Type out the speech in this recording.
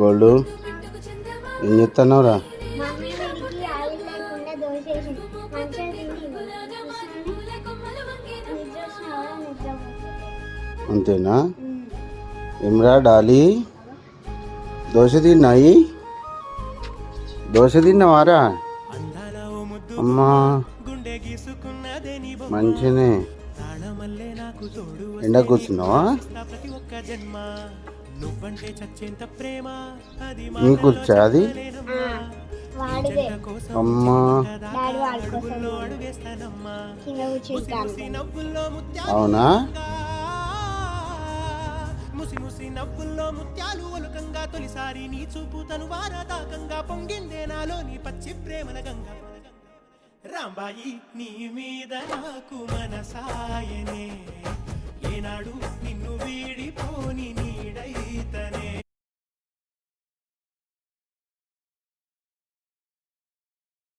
Gold. ఏం చెప్తున్నావురా అంతేనా? ఏమ్రా డాలీ? దోశ తిన్నాయి? దోశ తిన్నావారా అమ్మా. మంచినే. ఎండ కూర్చున్నావా? నీకు వచ్చా అది వాడిదే అమ్మా. డాడీ వాడి కోసం కింద కూర్చుంటాను అవునా? ముసి ముసి నవ్వుల్లో ముత్యాలు ఒలుకంగా. తొలిసారి నీ చూపు తను వారదాకంగా పొంగిందే నాలో నీ పచ్చి ప్రేమల గంగ. రాంబాయి నీ మీద నాకు మనసాయనే.